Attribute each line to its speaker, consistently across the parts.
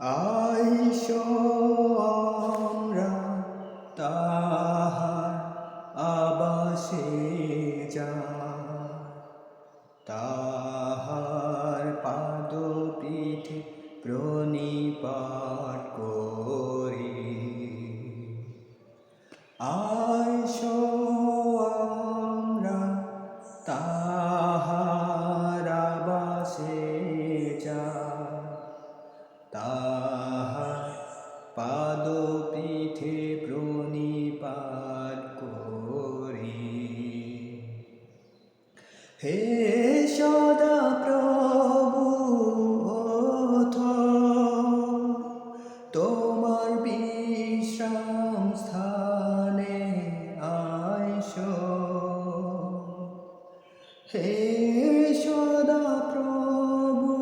Speaker 1: আইস আমরা তাহার আবাসে যা তাহার হে সদা প্রভু তোমার বিশ্রাম স্থানে আইস। হে সদা প্রভু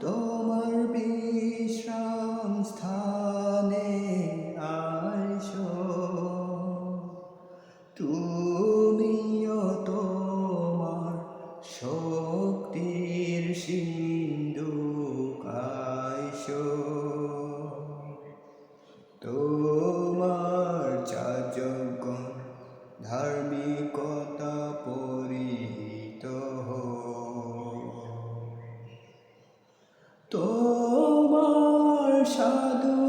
Speaker 1: তোমার বিশ্রাম স্থানে শক্তির সিন্ধু কাইশ তোমার চাচক ধার্মিকতা পরিহিত তোমার সাধুগণ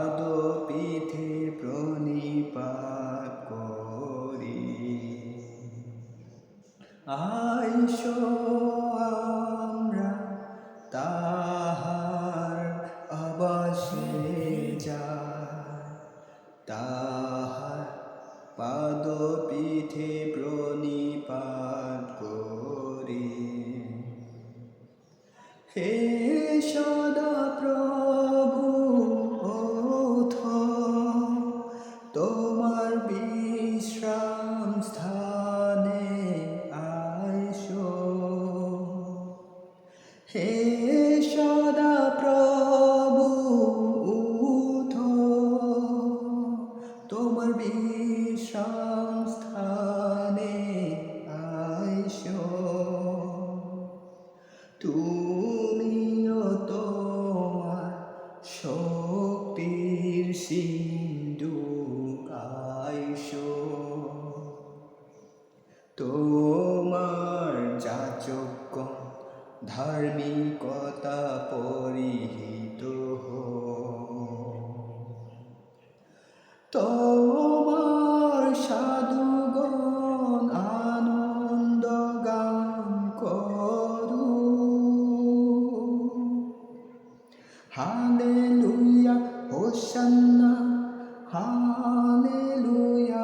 Speaker 1: পাদ পিঠে প্রণিপাত করি। আইসো আমরা তাহার আবাসে যা তাহার পাদ পিঠে বিশ্রাম স্থানে আইস। তুমিও Hallelujah.